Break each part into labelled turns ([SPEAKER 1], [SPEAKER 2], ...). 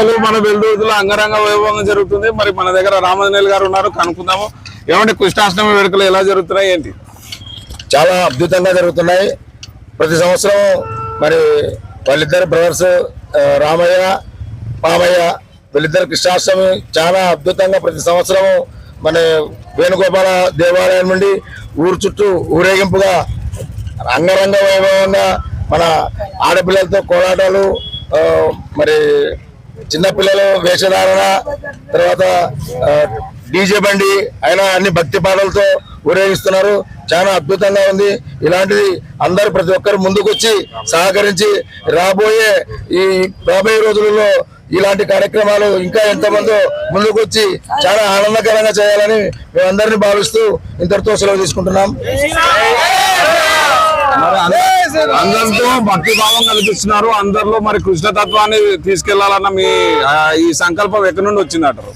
[SPEAKER 1] వేడుకలు మన వెల్లువలో అంగరంగ వైభవంగా జరుగుతుంది. మరి మన దగ్గర రామజనేల్ గారు ఉన్నారు కనుక్కుందాము. ఏమంటే కృష్ణాష్టమి వేడుకలు ఎలా జరుగుతున్నాయి ఏంటి?
[SPEAKER 2] చాలా అద్భుతంగా జరుగుతున్నాయి. ప్రతి సంవత్సరం మరి వాళ్ళిద్దరు బ్రదర్స్ రామయ్య పామయ్య వీళ్ళిద్దరు కృష్ణాష్టమి చాలా అద్భుతంగా ప్రతి సంవత్సరం మన వేణుగోపాల దేవాలయం నుండి ఊరు చుట్టూ ఊరేగింపుగా అంగరంగ వైభవంగా మన ఆడపిల్లలతో కోలాటాలు మరి చిన్నపిల్లలు వేషధారణ తర్వాత డీజే బండి అయినా అన్ని భక్తి పాటలతో ఊరేగిస్తున్నారు. చాలా అద్భుతంగా ఉంది. ఇలాంటిది అందరూ ప్రతి ఒక్కరు ముందుకొచ్చి సహకరించి రాబోయే ఈ రాబోయే రోజులలో ఇలాంటి కార్యక్రమాలు ఇంకా ఎంతమందో ముందుకొచ్చి చాలా ఆనందకరంగా చేయాలని మేమందరినీ భావిస్తూ ఇంతటితో సెలవు తీసుకుంటున్నాం.
[SPEAKER 1] అందరితో భక్తి భావం కల్పిస్తున్నారు. అందరిలో మరి కృష్ణతత్వాన్ని తీసుకెళ్ళాలన్న మీ ఈ సంకల్పం ఎక్కడి నుండి వచ్చిందంటారు?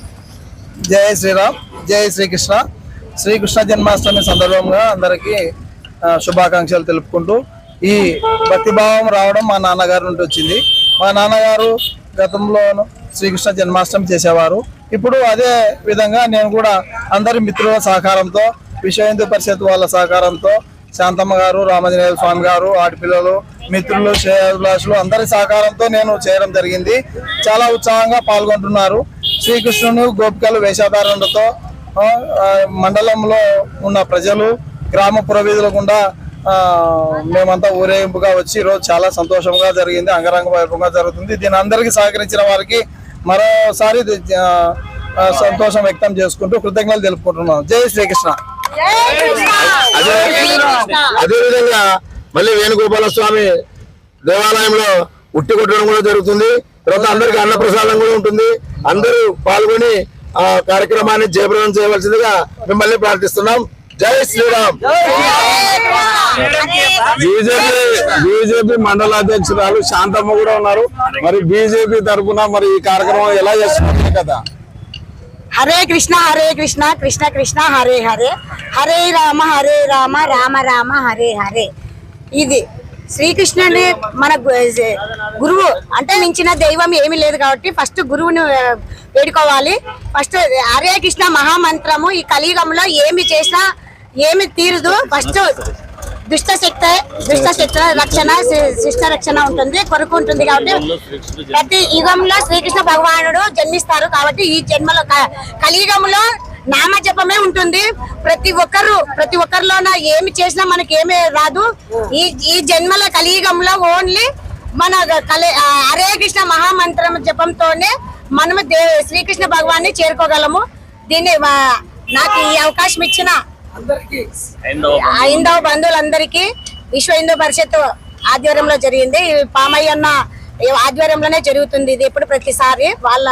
[SPEAKER 3] జై శ్రీరామ్ జై శ్రీకృష్ణ. శ్రీకృష్ణ జన్మాష్టమి సందర్భంగా అందరికీ శుభాకాంక్షలు తెలుపుకుంటూ ఈ భక్తిభావం రావడం మా నాన్నగారి నుండి వచ్చింది. మా నాన్నగారు గతంలో శ్రీకృష్ణ జన్మాష్టమి చేసేవారు. ఇప్పుడు అదే విధంగా నేను కూడా అందరి మిత్రుల సహకారంతో విశ్వ హిందూ పరిషత్ వాళ్ళ సహకారంతో శాంతమ్మ గారు రామజనేయ స్వామి గారు ఆడపిల్లలు మిత్రులు శ్రేయాభిలాషులు అందరి సహకారంతో నేను చేయడం జరిగింది. చాలా ఉత్సాహంగా పాల్గొంటున్నారు. శ్రీకృష్ణుని గోపికలు వేషధారణలతో మండలంలో ఉన్న ప్రజలు గ్రామ పురవీధుల గుండా మేమంతా ఊరేగింపుగా వచ్చి ఈరోజు చాలా సంతోషంగా జరిగింది. అంగరంగ వైభవంగా జరుగుతుంది. దీని అందరికీ సహకరించిన వారికి మరోసారి సంతోషం వ్యక్తం చేసుకుంటూ కృతజ్ఞతలు తెలుపుకుంటున్నాం. జై శ్రీకృష్ణ.
[SPEAKER 2] అదేవిధంగా మళ్ళీ వేణుగోపాల స్వామి దేవాలయంలో ఉట్టి కొట్టడం కూడా జరుగుతుంది. తర్వాత అందరికి అన్నప్రసాదం కూడా ఉంటుంది. అందరూ పాల్గొని ఆ కార్యక్రమాన్ని జయప్రదం చేయవలసిందిగా మిమ్మల్ని ప్రార్థిస్తున్నాం. జై శ్రీరామ్.
[SPEAKER 1] బీజేపీ బీజేపీ మండల అధ్యక్షురాలు శాంతమ్మ కూడా ఉన్నారు. మరి బీజేపీ తరఫున మరి ఈ కార్యక్రమం ఎలా చేస్తున్నారు? కదా
[SPEAKER 4] హరే కృష్ణ హరే కృష్ణ కృష్ణ కృష్ణ హరే హరే. హరే రామ హరే రామ రామ రామ హరే హరే. ఇది శ్రీకృష్ణుని మన గురువు అంటే మించిన దైవం ఏమీ లేదు కాబట్టి ఫస్ట్ గురువుని వేడుకోవాలి. ఫస్ట్ హరే కృష్ణ మహామంత్రము ఈ కలియుగంలో ఏమి చేసినా ఏమి తీరదు. ఫస్ట్ దుష్ట శక్తి దుష్ట శక్తి రక్షణ శిష్ట రక్షణ ఉంటుంది కొరకు ఉంటుంది కాబట్టి ప్రతి యుగంలో శ్రీకృష్ణ భగవానుడు జన్మిస్తారు కాబట్టి ఈ జన్మలో కలియుగంలో నామ జపమే ఉంటుంది. ప్రతి ఒక్కరు ప్రతి ఒక్కరిలోన ఏమి చేసినా మనకి ఏమీ రాదు. ఈ ఈ జన్మల కలియుగంలో ఓన్లీ మన కలి హరే కృష్ణ మహామంత్రం జపంతోనే మనము దే శ్రీకృష్ణ భగవాన్ని చేరుకోగలము. దీన్ని నాకు ఈ అవకాశం ఇచ్చిన హైందవ బంధువులందరికీ విశ్వ హిందూ పరిషత్ ఆధ్వర్యంలో జరిగింది. పామయ్య అన్న ఆధ్వర్యంలోనే జరుగుతుంది ఇది ఎప్పుడు ప్రతిసారి. వాళ్ళ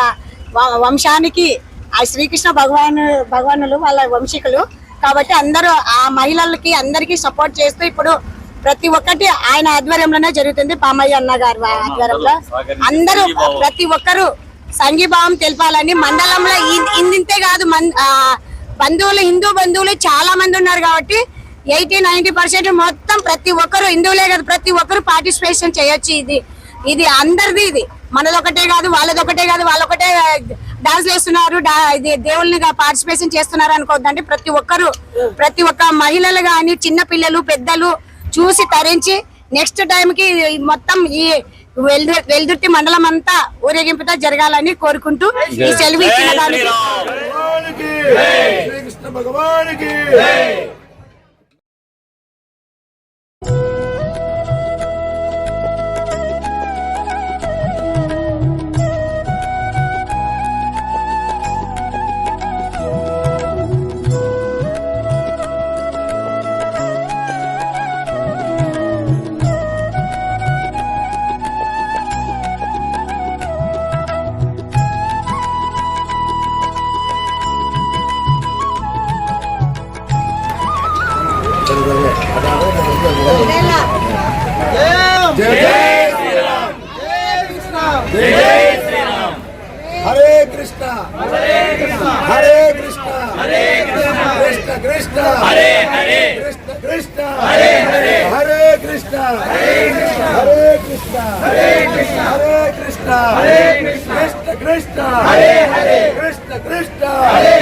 [SPEAKER 4] వ- వంశానికి ఆ శ్రీకృష్ణ భగవాన్ భగవానులు వాళ్ళ వంశీకులు. కాబట్టి అందరూ ఆ మహిళలకి అందరికీ సపోర్ట్ చేస్తూ ఇప్పుడు ప్రతి ఒక్కటి ఆయన ఆధ్వర్యంలోనే జరుగుతుంది పామయ్య అన్న గారి ఆధ్వర్యంలో. అందరూ ప్రతి ఒక్కరూ సంఘీభావం తెలపాలని మండలంలో ఇంతే కాదు మన్ ఆ, బంధువులు హిందూ బంధువులు చాలా మంది ఉన్నారు కాబట్టి ఎయిటీ నైన్టీ పర్సెంట్ మొత్తం ప్రతి ఒక్కరు హిందువులే కాదు ప్రతి ఒక్కరు పార్టిసిపేషన్ చేయొచ్చు ఇది. ఇది అందరిది ఇది. మనదొకటే కాదు వాళ్ళదొకటే కాదు వాళ్ళొకటే డాన్స్ వేస్తున్నారు డా- ఇది దేవుళ్ళని పార్టిసిపేషన్ చేస్తున్నారు అనుకోవద్దండి. ప్రతి ఒక్కరు ప్రతి ఒక్క మహిళలు కానీ చిన్న పిల్లలు పెద్దలు చూసి తరించి నెక్స్ట్ టైం కి ఈ మొత్తం ఈ వెల్దు వెల్దుర్తి మండలం అంతా ఊరేగింపుతో జరగాలని కోరుకుంటూ ఈ సెలవు ఇచ్చిన దానికి
[SPEAKER 2] శ్రీకృష్ణ భగవానికి. హరే కృష్ణ హరే కృష్ణ. హరే కృష్ణ. హరే కృష్ణ కృష్ణ. కృష్ణ హరే హరే కృష్ణ. కృష్ణ హరే హరే హరే కృష్ణ. హరే కృష్ణ. హరే కృష్ణ. హరే కృష్ణ హరే కృష్ణ. హరే కృష్ణ కృష్ణ.
[SPEAKER 1] హరే హరే కృష్ణ. కృష్ణ హరే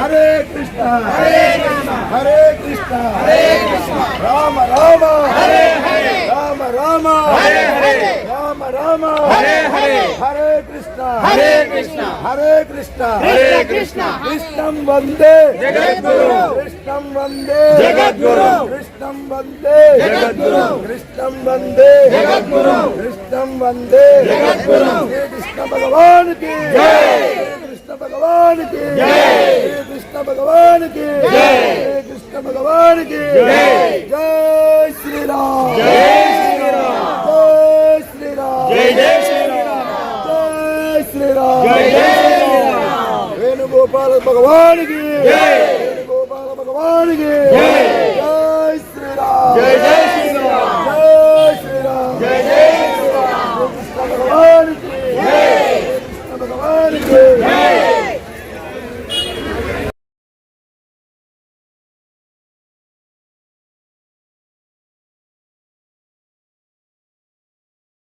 [SPEAKER 1] హరే కృష్ణ హరే కృష్ణ హరే కృష్ణ హరే కృష్ణ రామ రామ హరే హరే రామ రామ హరే హరే రామ రామ. హరే హరే. హరే కృష్ణ. హరే కృష్ణ. హరే కృష్ణ. హరే కృష్ణ. కృష్ణం వందే. జగద్గురు. కృష్ణం వందే. జగద్గురు. కృష్ణం వందే. జగద్గురు. కృష్ణం వందే. జగద్గురు. కృష్ణం వందే. జగద్గురు. శ్రీ కృష్ణ భగవాన్కి జై కృష్ణ భగవాన్కి జై కృష్ణ భగవాన్కి జై కృష్ణ భగవాన్కి జై. జై శ్రీరామ్. జై. జై జై శ్రీరామ్. జై శ్రీరామ్. వేణుగోపాల భగవాన్కి జై. వేణుగోపాల భగవాన్కి జై శ్రీరామ్. జై జై